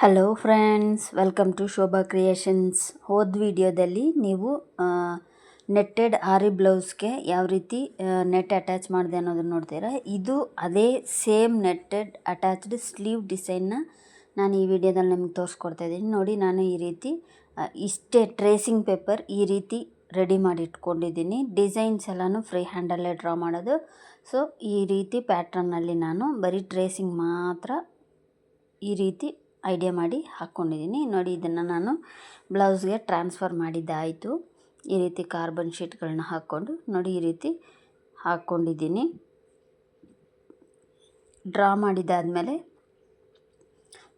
Hello friends welcome to Shobha creations ಹೋದ ವಿಡಿಯೋದಲ್ಲಿ ನೀವು ನೆಟ್ಟೆಡ್ ಆರಿ ಬ್ಲೌಸ್ಗೆ ಯಾವ ರೀತಿ ನೆಟ್ ಅಟ್ಯಾಚ್ ಮಾಡಿದೆ ಅನ್ನೋದನ್ನು ನೋಡ್ತೀರಾ? ಇದು ಅದೇ ಸೇಮ್ ನೆಟ್ಟೆಡ್ ಅಟ್ಯಾಚ್ಡ್ ಸ್ಲೀವ್ ಡಿಸೈನ್ನ ನಾನು ಈ ವಿಡಿಯೋದಲ್ಲಿ ನಿಮ್ಗೆ ತೋರಿಸ್ಕೊಡ್ತಾ ಇದ್ದೀನಿ. ನೋಡಿ, ನಾನು ಈ ರೀತಿ ಇಷ್ಟೇ ಟ್ರೇಸಿಂಗ್ ಪೇಪರ್ ಈ ರೀತಿ ರೆಡಿ ಮಾಡಿ ಇಟ್ಕೊಂಡಿದ್ದೀನಿ ಡಿಸೈನ್ಸ್ ಎಲ್ಲನೂ ಫ್ರೀ ಹ್ಯಾಂಡಲ್ಲೇ ಡ್ರಾ ಮಾಡೋದು. ಸೊ ಈ ರೀತಿ ಪ್ಯಾಟ್ರನ್ನಲ್ಲಿ ನಾನು ಬರೀ ಟ್ರೇಸಿಂಗ್ ಮಾತ್ರ ಈ ರೀತಿ ಐಡಿಯಾ ಮಾಡಿ ಹಾಕ್ಕೊಂಡಿದ್ದೀನಿ. ನೋಡಿ, ಇದನ್ನು ನಾನು ಬ್ಲೌಸ್ಗೆ ಟ್ರಾನ್ಸ್ಫರ್ ಮಾಡಿದ್ದಾಯಿತು. ಈ ರೀತಿ ಕಾರ್ಬನ್ ಶೀಟ್ಗಳನ್ನ ಹಾಕ್ಕೊಂಡು, ನೋಡಿ, ಈ ರೀತಿ ಹಾಕ್ಕೊಂಡಿದ್ದೀನಿ. ಡ್ರಾ ಮಾಡಿದ್ದಾದಮೇಲೆ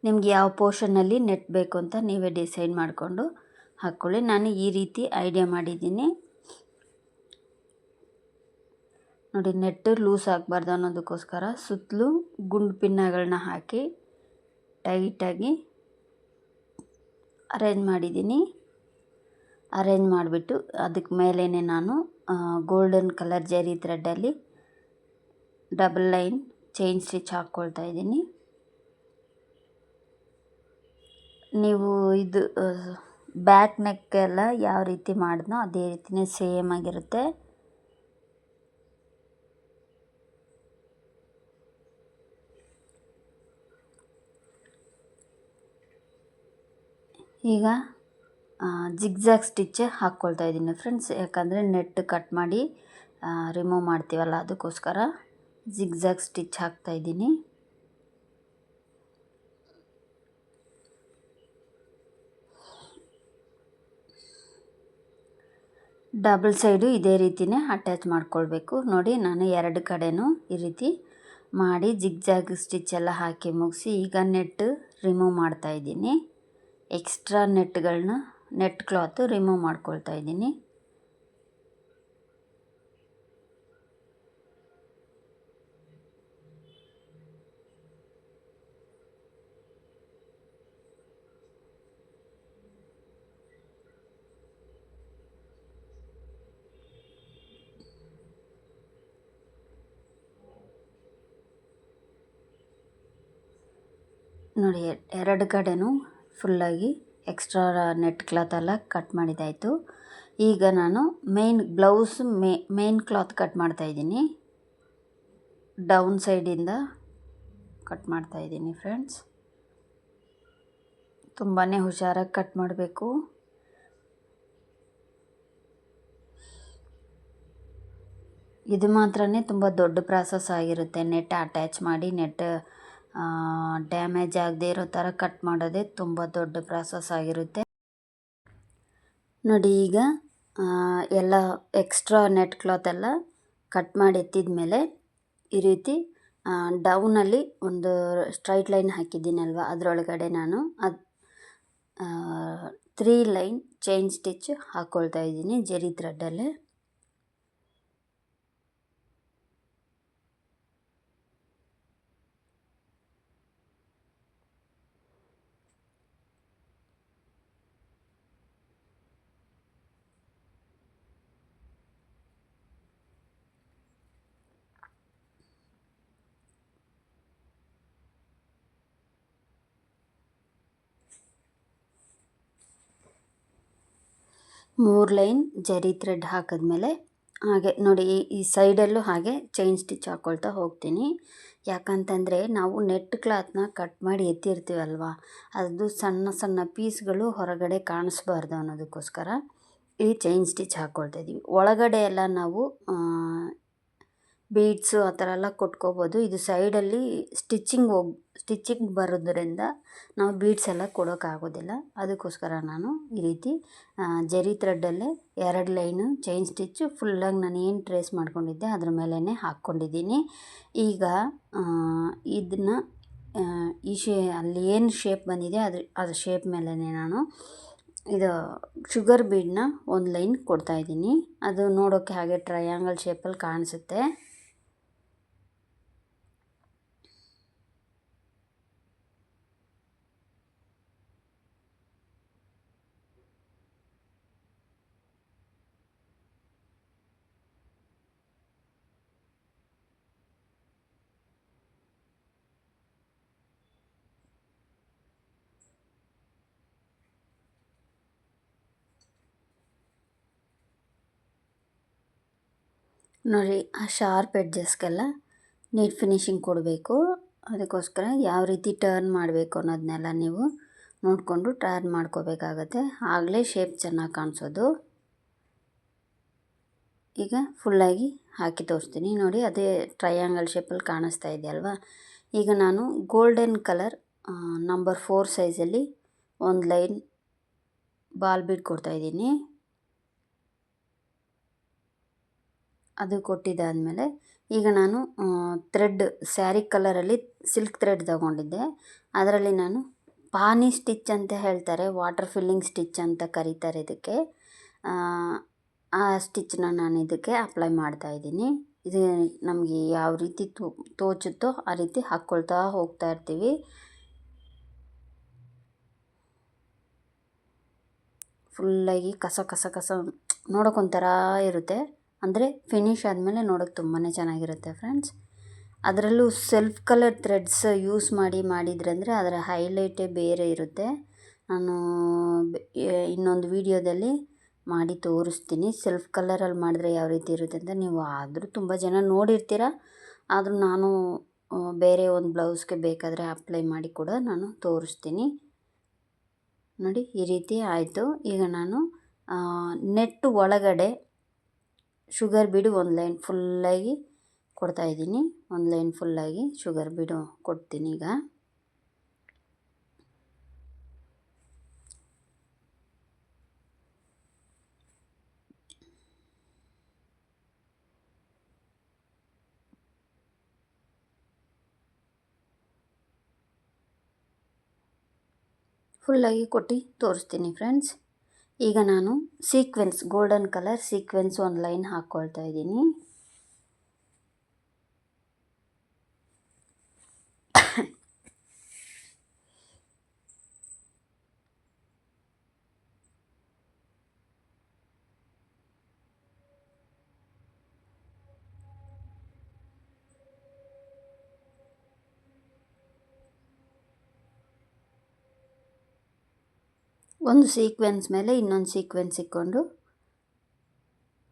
ನಿಮ್ಗೆ ಯಾವ ಪೋರ್ಷನ್ನಲ್ಲಿ ನೆಟ್ ಬೇಕು ಅಂತ ನೀವೇ ಡಿಸೈಡ್ ಮಾಡಿಕೊಂಡು ಹಾಕ್ಕೊಳ್ಳಿ ನಾನು ಈ ರೀತಿ ಐಡಿಯಾ ಮಾಡಿದ್ದೀನಿ. ನೋಡಿ ನೆಟ್ಟು ಲೂಸ್ ಆಗಬಾರ್ದು ಅನ್ನೋದಕ್ಕೋಸ್ಕರ ಸುತ್ತಲೂ ಗುಂಡು ಪಿನ್ನಗಳನ್ನ ಹಾಕಿ ಟೈಟಾಗಿ ಅರೇಂಜ್ ಮಾಡಿದ್ದೀನಿ. ಅರೇಂಜ್ ಮಾಡಿಬಿಟ್ಟು ಅದಕ್ಕೆ ಮೇಲೇ ನಾನು ಗೋಲ್ಡನ್ ಕಲರ್ ಜರಿ ಥ್ರೆಡ್ಡಲ್ಲಿ ಡಬಲ್ ಲೈನ್ ಚೈನ್ ಸ್ಟಿಚ್ ಹಾಕ್ಕೊಳ್ತಾ ಇದ್ದೀನಿ. ನೀವು ಇದು ಬ್ಯಾಕ್ ನೆಕ್ ಎಲ್ಲ ಯಾವ ರೀತಿ ಮಾಡಿದ್ನೋ ಅದೇ ರೀತಿಯೇ ಸೇಮ್ ಆಗಿರುತ್ತೆ. ಈಗ ಜಿಗ್ಜಾಗ್ ಸ್ಟಿಚ್ ಹಾಕ್ಕೊಳ್ತಾ ಇದ್ದೀನಿ ಫ್ರೆಂಡ್ಸ್ ಯಾಕಂದರೆ ನೆಟ್ ಕಟ್ ಮಾಡಿ ರಿಮೂವ್ ಮಾಡ್ತೀವಲ್ಲ, ಅದಕ್ಕೋಸ್ಕರ ಜಿಗ್ಜಾಗ್ ಸ್ಟಿಚ್ ಹಾಕ್ತಾ ಇದ್ದೀನಿ. ಡಬಲ್ ಸೈಡು ಇದೇ ರೀತಿನೇ ಅಟ್ಯಾಚ್ ಮಾಡ್ಕೊಳ್ಬೇಕು. ನೋಡಿ, ನಾನು ಎರಡು ಕಡೆನೂ ಈ ರೀತಿ ಮಾಡಿ ಜಿಗ್ಜಾಗ್ ಸ್ಟಿಚ್ ಎಲ್ಲ ಹಾಕಿ ಮುಗಿಸಿ ಈಗ ನೆಟ್ ರಿಮೂವ್ ಮಾಡ್ತಾ ಇದ್ದೀನಿ. ಎಕ್ಸ್ಟ್ರಾ ನೆಟ್ಗಳನ್ನ ನೆಟ್ ಕ್ಲಾತು ರಿಮೂವ್ ಮಾಡ್ಕೊಳ್ತಾ ಇದ್ದೀನಿ. ನೋಡಿ ಎರಡು ಕಡೆನೂ ಫುಲ್ಲಾಗಿ ಎಕ್ಸ್ಟ್ರಾ ನೆಟ್ ಕ್ಲಾತ್ ಎಲ್ಲ ಕಟ್ ಮಾಡಿದ್ದಾಯಿತು. ಈಗ ನಾನು main blouse main cloth cut ಮಾಡ್ತಾಯಿದ್ದೀನಿ ಡೌನ್ ಸೈಡಿಂದ ಕಟ್ ಮಾಡ್ತಾಯಿದ್ದೀನಿ ಫ್ರೆಂಡ್ಸ್. ತುಂಬಾ ಹುಷಾರಾಗಿ ಕಟ್ ಮಾಡಬೇಕು. ಇದು ಮಾತ್ರ ತುಂಬ ದೊಡ್ಡ ಪ್ರಾಸೆಸ್ ಆಗಿರುತ್ತೆ. ನೆಟ್ ಅಟ್ಯಾಚ್ ಮಾಡಿ, ನೆಟ್ ಡ್ಯಾಮೇಜ್ ಆಗದೆ ಇರೋ ಥರ ಕಟ್ ಮಾಡೋದೇ ತುಂಬ ದೊಡ್ಡ ಪ್ರಾಸೆಸ್ ಆಗಿರುತ್ತೆ. ನೋಡಿ ಈಗ ಎಲ್ಲ ಎಕ್ಸ್ಟ್ರಾ ನೆಟ್ ಕ್ಲಾತ್ ಎಲ್ಲ ಕಟ್ ಮಾಡಿ ಎತ್ತಿದ ಮೇಲೆ ಈ ರೀತಿ ಡೌನಲ್ಲಿ ಒಂದು ಸ್ಟ್ರೈಟ್ ಲೈನ್ ಹಾಕಿದ್ದೀನಲ್ವ ಅದರೊಳಗಡೆ ನಾನು. ಅದು ತ್ರೀ ಲೈನ್ ಚೈನ್ ಸ್ಟಿಚ್ ಹಾಕ್ಕೊಳ್ತಾ ಇದ್ದೀನಿ ಜರಿ ಥ್ರೆಡ್ಡಲ್ಲೇ ಮೂರು ಲೈನ್ ಜರಿ ಥ್ರೆಡ್ ಹಾಕಿದ್ಮೇಲೆ ಹಾಗೆ ನೋಡಿ ಈ ಸೈಡಲ್ಲೂ ಹಾಗೆ ಚೈನ್ ಸ್ಟಿಚ್ ಹಾಕ್ಕೊಳ್ತಾ ಹೋಗ್ತೀನಿ. ಯಾಕಂತಂದರೆ ನಾವು ನೆಟ್ ಕ್ಲಾತ್ನ ಕಟ್ ಮಾಡಿ ಎತ್ತಿರ್ತೀವಲ್ವ? ಅದು ಸಣ್ಣ ಸಣ್ಣ ಪೀಸ್ಗಳು ಹೊರಗಡೆ ಕಾಣಿಸ್ಬಾರ್ದು ಅನ್ನೋದಕ್ಕೋಸ್ಕರ ಈ ಚೈನ್ ಸ್ಟಿಚ್ ಹಾಕ್ಕೊಳ್ತಾ ಇದ್ದೀವಿ ಒಳಗಡೆ ಎಲ್ಲ ನಾವು ಬೀಡ್ಸು ಆ ಥರ ಎಲ್ಲ ಕೊಟ್ಕೋಬೋದು. ಇದು ಸೈಡಲ್ಲಿ ಸ್ಟಿಚ್ಚಿಂಗ್ ಹೋಗಿ, ಸ್ಟಿಚ್ಚಿಂಗ್ ಬರೋದ್ರಿಂದ ನಾವು ಬೀಡ್ಸ್ ಎಲ್ಲ ಕೊಡೋಕ್ಕಾಗೋದಿಲ್ಲ. ಅದಕ್ಕೋಸ್ಕರ ನಾನು ಈ ರೀತಿ ಜರಿ ಥ್ರೆಡ್ಡಲ್ಲೇ ಎರಡು ಲೈನು ಚೈನ್ ಸ್ಟಿಚ್ಚು ಫುಲ್ಲಾಗಿ ನಾನು ಏನು ಟ್ರೇಸ್ ಮಾಡ್ಕೊಂಡಿದ್ದೆ ಅದ್ರ ಮೇಲೇ ಹಾಕ್ಕೊಂಡಿದ್ದೀನಿ. ಈಗ ಇದನ್ನು ಈ ಶೇ, ಅಲ್ಲಿ ಏನು ಶೇಪ್ ಬಂದಿದೆ ಅದ್ರ ಅದ್ರ ಶೇಪ್ ಮೇಲೇ ನಾನು ಇದು ಶುಗರ್ ಬೀಡನ್ನ ಒಂದು ಲೈನ್ ಕೊಡ್ತಾಯಿದ್ದೀನಿ ಅದು ನೋಡೋಕ್ಕೆ ಹಾಗೆ ಟ್ರಯಾಂಗಲ್ ಶೇಪಲ್ಲಿ ಕಾಣಿಸುತ್ತೆ. ನೋಡಿ, ಆ ಶಾರ್ಪ್ ಎಡ್ಜಸ್ಗೆಲ್ಲ ನೀಟ್ ಫಿನಿಶಿಂಗ್ ಕೊಡಬೇಕು. ಅದಕ್ಕೋಸ್ಕರ ಯಾವ ರೀತಿ ಟರ್ನ್ ಮಾಡಬೇಕು ಅನ್ನೋದನ್ನೆಲ್ಲ ನೀವು ನೋಡಿಕೊಂಡು ಟರ್ನ್ ಮಾಡ್ಕೋಬೇಕಾಗತ್ತೆ. ಆಗಲೇ ಶೇಪ್ ಚೆನ್ನಾಗಿ ಕಾಣಿಸೋದು. ಈಗ ಫುಲ್ಲಾಗಿ ಹಾಕಿ ತೋರಿಸ್ತೀನಿ. ನೋಡಿ, ಅದೇ ಟ್ರಯಾಂಗಲ್ ಶೇಪಲ್ಲಿ ಕಾಣಿಸ್ತಾ ಇದೆಯಲ್ವಾ? ಈಗ ನಾನು ಗೋಲ್ಡನ್ ಕಲರ್ ನಂಬರ್ ಫೋರ್ ಸೈಜಲ್ಲಿ ಒಂದು ಲೈನ್ ಬಾಲ್ ಬಿಡ್ ಕೊಡ್ತಾಯಿದ್ದೀನಿ ಅದು ಕೊಟ್ಟಿದ್ದಾದಮೇಲೆ ಈಗ ನಾನು ಥ್ರೆಡ್ ಸ್ಯಾರಿ ಕಲರಲ್ಲಿ ಸಿಲ್ಕ್ ಥ್ರೆಡ್ ತಗೊಂಡಿದ್ದೆ. ಅದರಲ್ಲಿ ನಾನು ಪಾನಿ ಸ್ಟಿಚ್ ಅಂತ ಹೇಳ್ತಾರೆ ವಾಟರ್ ಫಿಲ್ಲಿಂಗ್ ಸ್ಟಿಚ್ ಅಂತ ಕರೀತಾರೆ ಇದಕ್ಕೆ. ಆ ಸ್ಟಿಚ್ನ ನಾನು ಇದಕ್ಕೆ ಅಪ್ಲೈ ಮಾಡ್ತಾ ಇದ್ದೀನಿ. ಇದು ನಮಗೆ ಯಾವ ರೀತಿ ತೋಚುತ್ತೋ ಆ ರೀತಿ ಹಾಕ್ಕೊಳ್ತಾ ಹೋಗ್ತಾ ಇರ್ತೀವಿ. ಫುಲ್ಲಾಗಿ ಕಸ ಕಸ ಕಸ ನೋಡೋಕೊಂಥರ ಇರುತ್ತೆ. ಅಂದರೆ ಫಿನಿಶ್ ಆದಮೇಲೆ ನೋಡೋಕ್ಕೆ ತುಂಬಾ ಚೆನ್ನಾಗಿರುತ್ತೆ ಫ್ರೆಂಡ್ಸ್ ಅದರಲ್ಲೂ ಸೆಲ್ಫ್ ಕಲರ್ ಥ್ರೆಡ್ಸ್ ಯೂಸ್ ಮಾಡಿ ಮಾಡಿದ್ರಂದರೆ ಅದರ ಹೈಲೈಟೇ ಬೇರೆ ಇರುತ್ತೆ. ನಾನು ಇನ್ನೊಂದು ವೀಡಿಯೋದಲ್ಲಿ ಮಾಡಿ ತೋರಿಸ್ತೀನಿ. ಸೆಲ್ಫ್ ಕಲರಲ್ಲಿ ಮಾಡಿದ್ರೆ ಯಾವ ರೀತಿ ಇರುತ್ತೆ ಅಂತ ನೀವು ಆದರೂ ತುಂಬ ಜನ ನೋಡಿರ್ತೀರ. ಆದರೂ ನಾನು ಬೇರೆ ಒಂದು ಬ್ಲೌಸ್ಗೆ ಬೇಕಾದರೆ ಅಪ್ಲೈ ಮಾಡಿ ಕೂಡ ನಾನು ತೋರಿಸ್ತೀನಿ. ನೋಡಿ, ಈ ರೀತಿ ಆಯಿತು. ಈಗ ನಾನು ನೆಟ್ ಒಳಗಡೆ ಶುಗರ್ ಬೀಡು ಒಂದು ಲೈನ್ ಫುಲ್ಲಾಗಿ ಕೊಡ್ತಾಯಿದ್ದೀನಿ ಒಂದು ಲೈನ್ ಫುಲ್ಲಾಗಿ ಶುಗರ್ ಬೀಡು ಕೊಡ್ತೀನಿ ಈಗ. ಫುಲ್ಲಾಗಿ ಕೊಟ್ಟು ತೋರಿಸ್ತೀನಿ ಫ್ರೆಂಡ್ಸ್. ಈಗ ನಾನು ಸೀಕ್ವೆನ್ಸ್ ಗೋಲ್ಡನ್ ಕಲರ್ ಸೀಕ್ವೆನ್ಸ್ ಒಂದು ಲೈನ್ ಹಾಕ್ಕೊಳ್ತಾ ಇದ್ದೀನಿ. ಒಂದು ಸೀಕ್ವೆನ್ಸ್ ಮೇಲೆ ಇನ್ನೊಂದು ಸೀಕ್ವೆನ್ಸ್ ಇಕ್ಕೊಂಡು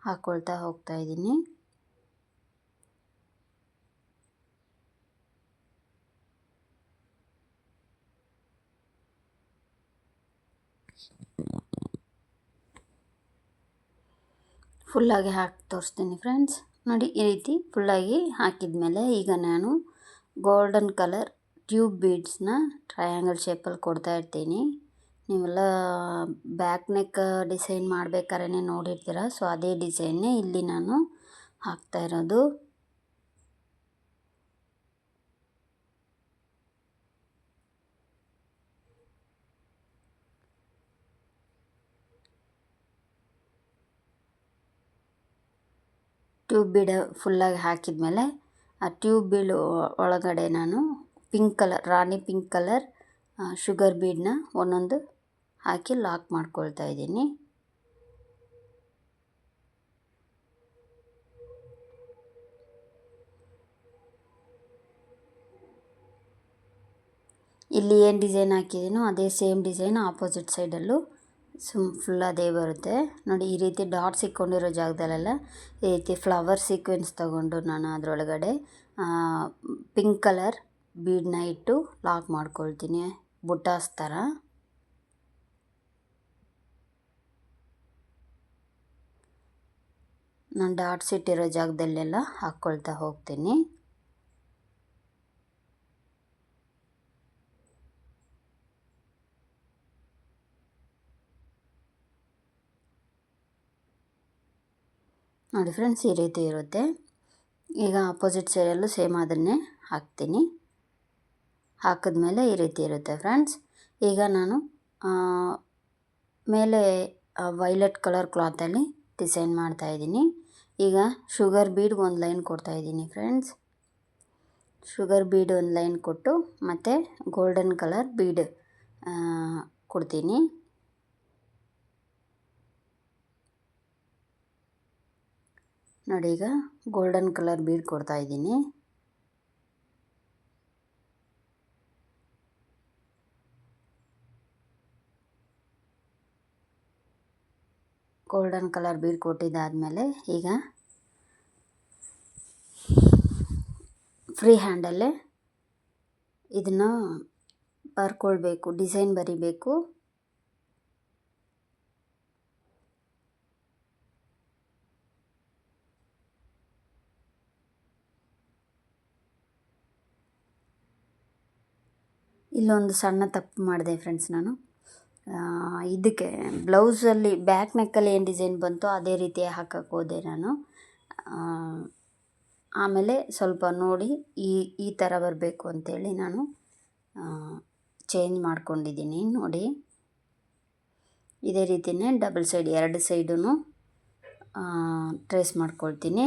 ಹಾಕ್ಕೊಳ್ತಾ ಹೋಗ್ತಾ ಇದ್ದೀನಿ. ಫುಲ್ಲಾಗಿ ಹಾಕಿ ತೋರಿಸ್ತೀನಿ ಫ್ರೆಂಡ್ಸ್ ನೋಡಿ, ಈ ರೀತಿ ಫುಲ್ಲಾಗಿ ಹಾಕಿದ ಮೇಲೆ ಈಗ ನಾನು ಗೋಲ್ಡನ್ ಕಲರ್ ಟ್ಯೂಬ್ ಬೀಡ್ಸ್ನ ಟ್ರಯಾಂಗಲ್ ಶೇಪಲ್ಲಿ ಕೊಡ್ತಾ ಇರ್ತೀನಿ. ನೀವೆಲ್ಲ ಬ್ಯಾಕ್ ನೆಕ್ ಡಿಸೈನ್ ಮಾಡ್ಬೇಕಾದ್ರೆ ನೋಡಿರ್ತೀರ? ಸೊ ಅದೇ ಡಿಸೈನ್ನೇ ಇಲ್ಲಿ ನಾನು ಹಾಕ್ತಾ ಇರೋದು. ಟ್ಯೂಬ್ ಬೀಡ ಫುಲ್ಲಾಗಿ ಹಾಕಿದ ಆ ಟ್ಯೂಬ್ ಬೀಡ್ ಒಳಗಡೆ ನಾನು pink colour rani pink colour sugar ಬೀಡನ್ನ ಒಂದೊಂದು ಹಾಕಿ ಲಾಕ್ ಮಾಡ್ಕೊಳ್ತಾ ಇದ್ದೀನಿ. ಇಲ್ಲಿ ಏನು ಡಿಸೈನ್ ಹಾಕಿದ್ದೀನೋ ಅದೇ ಸೇಮ್ ಡಿಸೈನ್ ಆಪೋಸಿಟ್ ಸೈಡಲ್ಲೂ ಸುಮ್ ಫುಲ್ ಅದೇ ಬರುತ್ತೆ. ನೋಡಿ, ಈ ರೀತಿ ಡಾಟ್ಸ್ ಇಕ್ಕೊಂಡಿರೋ ಜಾಗದಲ್ಲೆಲ್ಲ ಈ ರೀತಿ ಫ್ಲವರ್ ಸೀಕ್ವೆನ್ಸ್ ತಗೊಂಡು ನಾನು ಅದರೊಳಗಡೆ ಪಿಂಕ್ ಕಲರ್ ಬೀಡನ್ನ ಇಟ್ಟು ಲಾಕ್ ಮಾಡ್ಕೊಳ್ತೀನಿ. ಬುಟ್ಟಾಸ್ ಥರ. ನಾನು ಡಾಟ್ಸ್ ಇಟ್ಟಿರೋ ಜಾಗದಲ್ಲೆಲ್ಲ ಹಾಕ್ಕೊಳ್ತಾ ಹೋಗ್ತೀನಿ. ನೋಡಿ ಫ್ರೆಂಡ್ಸ್, ಈ ರೀತಿ ಇರುತ್ತೆ. ಈಗ ಅಪೋಸಿಟ್ ಸೈಡಲ್ಲೂ ಸೇಮ್ ಅದನ್ನೇ ಹಾಕ್ತೀನಿ. ಹಾಕಿದ್ಮೇಲೆ ಈ ರೀತಿ ಇರುತ್ತೆ ಫ್ರೆಂಡ್ಸ್. ಈಗ ನಾನು ಮೇಲೆ ವೈಲೆಟ್ ಕಲರ್ ಕ್ಲಾತಲ್ಲಿ ಡಿಸೈನ್ ಮಾಡ್ತಾಯಿದ್ದೀನಿ ಈಗ ಶುಗರ್ ಬೀಡ್ ಒಂದು ಲೈನ್ ಕೊಡ್ತಾಯಿದ್ದೀನಿ ಫ್ರೆಂಡ್ಸ್. ಶುಗರ್ ಬೀಡ್ ಒಂದು ಲೈನ್ ಕೊಟ್ಟು ಮತ್ತು ಗೋಲ್ಡನ್ ಕಲರ್ ಬೀಡ್ ಕೊಡ್ತೀನಿ. ನೋಡಿ ಈಗ ಗೋಲ್ಡನ್ ಕಲರ್ ಬೀಡ್ ಕೊಡ್ತಾಯಿದ್ದೀನಿ ಗೋಲ್ಡನ್ ಕಲರ್ ಬೀಡ್ ಕೊಟ್ಟಿದ್ದಾದಮೇಲೆ ಈಗ ಫ್ರೀ ಹ್ಯಾಂಡಲ್ಲೇ ಇದನ್ನು ಬರ್ಕೊಳ್ಬೇಕು ಡಿಸೈನ್ ಬರಿಬೇಕು. ಇಲ್ಲೊಂದು ಸಣ್ಣ ತಪ್ಪು ಮಾಡಿದೆ ಫ್ರೆಂಡ್ಸ್ ನಾನು. ಇದಕ್ಕೆ ಬ್ಲೌಸಲ್ಲಿ ಬ್ಯಾಕ್ ನೆಕ್ಕಲ್ಲಿ ಏನು ಡಿಸೈನ್ ಬಂತೋ ಅದೇ ರೀತಿ ಹಾಕಕ್ಕೆ ಹೋದೆ ನಾನು. ಆಮೇಲೆ ಸ್ವಲ್ಪ ನೋಡಿ ಈ ಈ ಥರ ಬರಬೇಕು ಅಂತೇಳಿ ನಾನು ಚೇಂಜ್ ಮಾಡ್ಕೊಂಡಿದ್ದೀನಿ ನೋಡಿ. ಇದೇ ರೀತಿಯೇ ಡಬಲ್ ಸೈಡ್ ಎರಡು ಸೈಡೂ ಟ್ರೇಸ್ ಮಾಡ್ಕೊಳ್ತೀನಿ.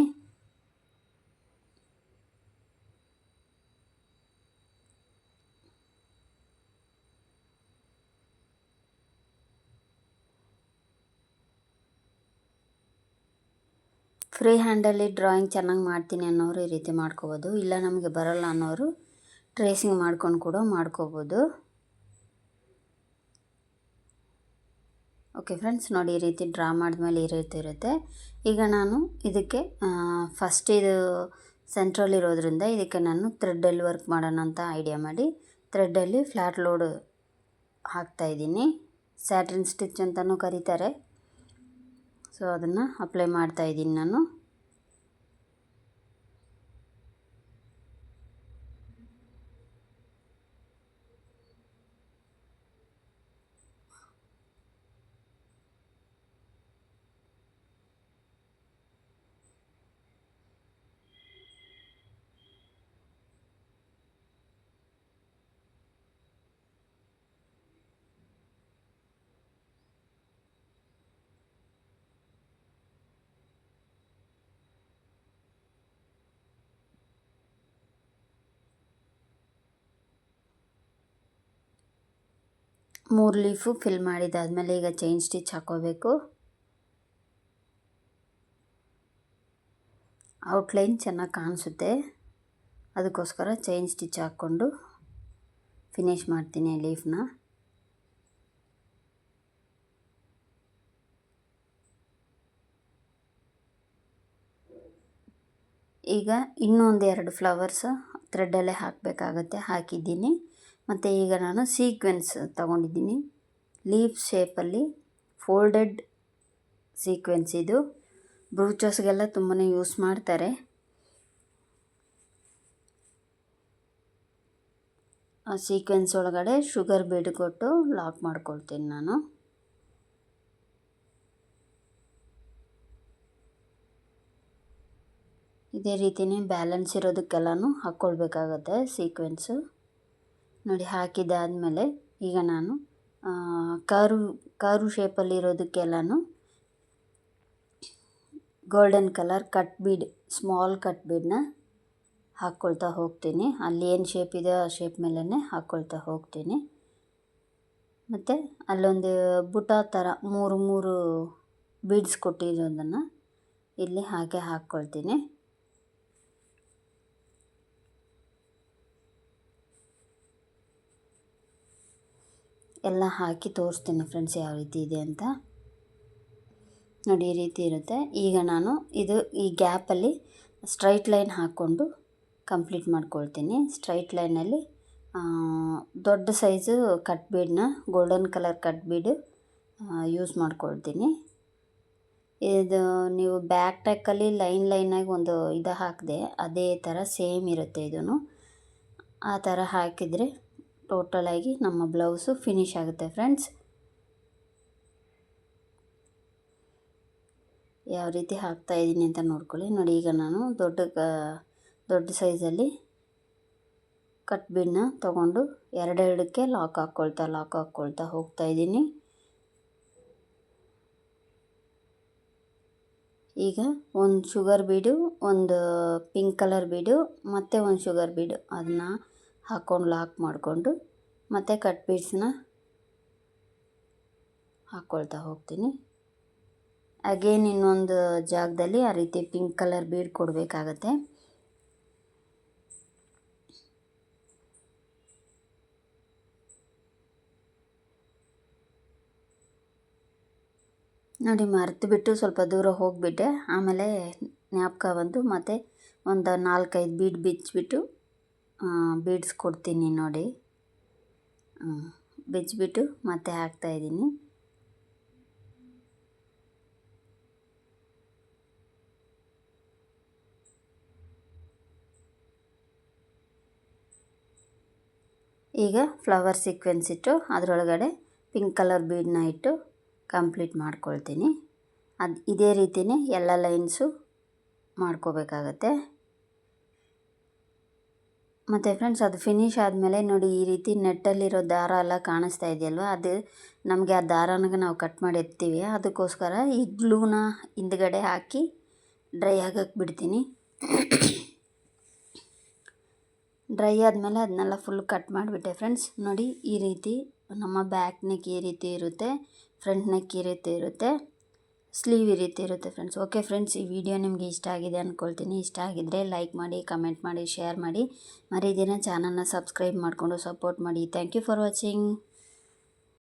ಫ್ರೀ ಹ್ಯಾಂಡಲ್ಲಿ ಡ್ರಾಯಿಂಗ್ ಚೆನ್ನಾಗಿ ಮಾಡ್ತೀನಿ ಅನ್ನೋರು ಈ ರೀತಿ ಮಾಡ್ಕೋಬೋದು. ಇಲ್ಲ ನಮಗೆ ಬರೋಲ್ಲ ಅನ್ನೋರು ಟ್ರೇಸಿಂಗ್ ಮಾಡ್ಕೊಂಡು ಕೂಡ ಮಾಡ್ಕೋಬೋದು. ಓಕೆ ಫ್ರೆಂಡ್ಸ್ ನೋಡಿ ಈ ರೀತಿ ಡ್ರಾ ಮಾಡಿದ್ಮೇಲೆ ಈ ರೀತಿ ಇರುತ್ತೆ. ಈಗ ನಾನು ಇದಕ್ಕೆ ಫಸ್ಟ್ ಇದು ಸೆಂಟ್ರಲ್ ಇರೋದ್ರಿಂದ ಇದಕ್ಕೆ ನಾನು ಥ್ರೆಡ್ಡಲ್ಲಿ ವರ್ಕ್ ಮಾಡೋಣ ಅಂತ ಐಡಿಯಾ ಮಾಡಿ ಥ್ರೆಡ್ಡಲ್ಲಿ ಫ್ಲ್ಯಾಟ್ ಲೋಡ್ ಹಾಕ್ತಾಯಿದ್ದೀನಿ ಸ್ಯಾಟ್ರಿನ್ ಸ್ಟಿಚ್ ಅಂತಲೂ ಕರೀತಾರೆ. ಸೊ ಅದನ್ನು ಅಪ್ಲೈ ಮಾಡ್ತಾ ಇದ್ದೀನಿ ನಾನು. ಮೂರು ಲೀಫು ಫಿಲ್ ಮಾಡಿದ್ದಾದಮೇಲೆ ಈಗ ಚೈನ್ ಸ್ಟಿಚ್ ಹಾಕೋಬೇಕು. ಔಟ್ಲೈನ್ ಚೆನ್ನಾಗಿ ಕಾಣಿಸುತ್ತೆ. ಅದಕ್ಕೋಸ್ಕರ ಚೈನ್ ಸ್ಟಿಚ್ ಹಾಕ್ಕೊಂಡು ಫಿನಿಷ್ ಮಾಡ್ತೀನಿ ಲೀಫ್ನ. ಈಗ ಇನ್ನೊಂದು ಎರಡು ಫ್ಲವರ್ಸ್ ಥ್ರೆಡ್ಡಲ್ಲೇ ಹಾಕಬೇಕಾಗತ್ತೆ, ಹಾಕಿದ್ದೀನಿ. ಮತ್ತು ಈಗ ನಾನು ಸೀಕ್ವೆನ್ಸ್ ತಗೊಂಡಿದ್ದೀನಿ. ಲೀಫ್ ಶೇಪಲ್ಲಿ ಫೋಲ್ಡೆಡ್ ಸೀಕ್ವೆನ್ಸ್ ಇದು. ಬ್ರೂಚಸ್ಗೆಲ್ಲ ತುಂಬಾ ಯೂಸ್ ಮಾಡ್ತಾರೆ. ಆ ಸೀಕ್ವೆನ್ಸ್ ಒಳಗಡೆ ಶುಗರ್ ಬೀಡ್ ಕೊಟ್ಟು ಲಾಕ್ ಮಾಡ್ಕೊಳ್ತೀನಿ ನಾನು. ಇದೇ ರೀತಿಯೇ ಬ್ಯಾಲೆನ್ಸ್ ಇರೋದಕ್ಕೆಲ್ಲನೂ ಹಾಕ್ಕೊಳ್ಬೇಕಾಗತ್ತೆ ಸೀಕ್ವೆನ್ಸು ನೋಡಿ ಹಾಕಿದ್ದಾದಮೇಲೆ ಈಗ ನಾನು ಕಾರು ಕಾರು ಶೇಪಲ್ಲಿರೋದಕ್ಕೆಲ್ಲನೂ golden colour cut bead small cut ಬೀಡನ್ನ ಹಾಕ್ಕೊಳ್ತಾ ಹೋಗ್ತೀನಿ. ಅಲ್ಲಿ ಏನು ಶೇಪ್ ಇದೆ, ಆ ಶೇಪ್ ಮೇಲೇ ಹಾಕ್ಕೊಳ್ತಾ ಹೋಗ್ತೀನಿ. ಮತ್ತು ಅಲ್ಲೊಂದು ಬುಟ ಥರ ಮೂರು ಮೂರು ಬೀಡ್ಸ್ ಕೊಟ್ಟಿರೋದನ್ನು ಇಲ್ಲಿ ಹಾಗೆ ಹಾಕ್ಕೊಳ್ತೀನಿ ಎಲ್ಲ ಹಾಕಿ ತೋರಿಸ್ತೀನಿ ಫ್ರೆಂಡ್ಸ್ ಯಾವ ರೀತಿ ಇದೆ ಅಂತ. ನೋಡಿ ಈ ರೀತಿ ಇರುತ್ತೆ. ಈಗ ನಾನು ಇದು ಈ ಗ್ಯಾಪಲ್ಲಿ ಸ್ಟ್ರೈಟ್ ಲೈನ್ ಹಾಕ್ಕೊಂಡು ಕಂಪ್ಲೀಟ್ ಮಾಡ್ಕೊಳ್ತೀನಿ. ಸ್ಟ್ರೈಟ್ ಲೈನಲ್ಲಿ ದೊಡ್ಡ ಸೈಜು ಕಟ್ ಬೀಡನ್ನ golden colour cut bead use ಮಾಡ್ಕೊಳ್ತೀನಿ. ಇದು ನೀವು ಬ್ಯಾಕ್ ಟ್ಯಾಕಲ್ಲಿ ಲೈನ್ ಲೈನಾಗಿ ಒಂದು ಇದು ಹಾಕಿದೆ, ಅದೇ ಥರ ಸೇಮ್ ಇರುತ್ತೆ ಇದೂ ಆ ಥರ ಹಾಕಿದರೆ ಟೋಟಲಾಗಿ ನಮ್ಮ ಬ್ಲೌಸು ಫಿನಿಶ್ ಆಗುತ್ತೆ ಫ್ರೆಂಡ್ಸ್ ಯಾವ ರೀತಿ ಹಾಕ್ತಾ ಇದ್ದೀನಿ ಅಂತ ನೋಡ್ಕೊಳ್ಳಿ. ನೋಡಿ, ಈಗ ನಾನು ದೊಡ್ಡ ದೊಡ್ಡ ಸೈಜಲ್ಲಿ ಕಟ್ ಬಿನ್ನ ತೊಗೊಂಡು ಎರಡೆರಡಕ್ಕೆ ಲಾಕ್ ಹಾಕ್ಕೊಳ್ತಾ ಲಾಕ್ ಹಾಕ್ಕೊಳ್ತಾ ಹೋಗ್ತಾ ಇದ್ದೀನಿ. ಈಗ ಒಂದು ಶುಗರ್ ಬೀಡು ಒಂದು ಪಿಂಕ್ ಕಲರ್ ಬೀಡು ಮತ್ತು ಒಂದು ಶುಗರ್ ಬೀಡು ಅದನ್ನ ಹಾಕ್ಕೊಂಡು ಲಾಕ್ ಮಾಡಿಕೊಂಡು ಮತ್ತು ಕಟ್ ಬೀಡ್ಸ್ನ ಹಾಕ್ಕೊಳ್ತಾ ಹೋಗ್ತೀನಿ. ಅಗೇನ್ ಇನ್ನೊಂದು ಜಾಗದಲ್ಲಿ ಆ ರೀತಿ ಪಿಂಕ್ ಕಲರ್ ಬೀಡ್ ಕೊಡಬೇಕಾಗತ್ತೆ. ನೋಡಿ ಮರೆತು ಬಿಟ್ಟು ಸ್ವಲ್ಪ ದೂರ ಹೋಗಿಬಿಟ್ಟೆ. ಆಮೇಲೆ ಜ್ಞಾಪಕ ಬಂದು ಮತ್ತೆ ಒಂದು ನಾಲ್ಕೈದು ಬೀಡ್ ಬಿಚ್ಚಿಬಿಟ್ಟು ಬೀಡ್ಸ್ ಕೊಡ್ತೀನಿ ನೋಡಿ. ಬಿಚ್ಚಿಬಿಟ್ಟು ಮತ್ತೆ ಹಾಕ್ತಾಯಿದ್ದೀನಿ ಈಗ ಫ್ಲವರ್ ಸೀಕ್ವೆನ್ಸ್ ಇಟ್ಟು ಅದರೊಳಗಡೆ ಪಿಂಕ್ ಕಲರ್ ಬೀಡನ್ನ ಇಟ್ಟು ಕಂಪ್ಲೀಟ್ ಮಾಡ್ಕೊಳ್ತೀನಿ. ಅದು ಇದೇ ರೀತಿಯೇ ಎಲ್ಲ ಲೈನ್ಸು ಮಾಡ್ಕೋಬೇಕಾಗತ್ತೆ. ಮತ್ತು ಫ್ರೆಂಡ್ಸ್ ಅದು ಫಿನಿಶ್ ಆದಮೇಲೆ ನೋಡಿ ಈ ರೀತಿ ನೆಟ್ಟಲ್ಲಿರೋ ದಾರ ಎಲ್ಲ ಕಾಣಿಸ್ತಾ ಇದೆಯಲ್ವ? ಅದು ನಮಗೆ ಆ ದಾರನಾಗ ನಾವು ಕಟ್ ಮಾಡಿ ಎತ್ತೀವಿ ಅದಕ್ಕೋಸ್ಕರ ಈ ಗ್ಲೂನ ಹಿಂದ್ಗಡೆ ಹಾಕಿ ಡ್ರೈ ಆಗಕ್ಕೆ ಬಿಡ್ತೀನಿ. ಡ್ರೈ ಆದಮೇಲೆ ಅದನ್ನೆಲ್ಲ ಫುಲ್ ಕಟ್ ಮಾಡಿಬಿಟ್ಟೆ ಫ್ರೆಂಡ್ಸ್ ನೋಡಿ ಈ ರೀತಿ ನಮ್ಮ ಬ್ಯಾಕ್ ನೆಕ್ ಈ ರೀತಿ ಇರುತ್ತೆ ಫ್ರಂಟ್ ನೆಕ್ ಈ ರೀತಿ ಇರುತ್ತೆ. ಸ್ಲೀವ್ ಈ ರೀತಿ ಇರುತ್ತೆ ಫ್ರೆಂಡ್ಸ್ ಓಕೆ ಫ್ರೆಂಡ್ಸ್ ಈ ವಿಡಿಯೋ ನಿಮಗೆ ಇಷ್ಟ ಆಗಿದೆ ಅಂದ್ಕೊಳ್ತೀನಿ ಇಷ್ಟ ಆಗಿದ್ದರೆ ಲೈಕ್ ಮಾಡಿ ಕಮೆಂಟ್ ಮಾಡಿ ಶೇರ್ ಮಾಡಿ. ಮರಿದಿನ ಚಾನಲ್ನ ಸಬ್ಸ್ಕ್ರೈಬ್ ಮಾಡಿಕೊಂಡು ಸಪೋರ್ಟ್ ಮಾಡಿ. Thank you for watching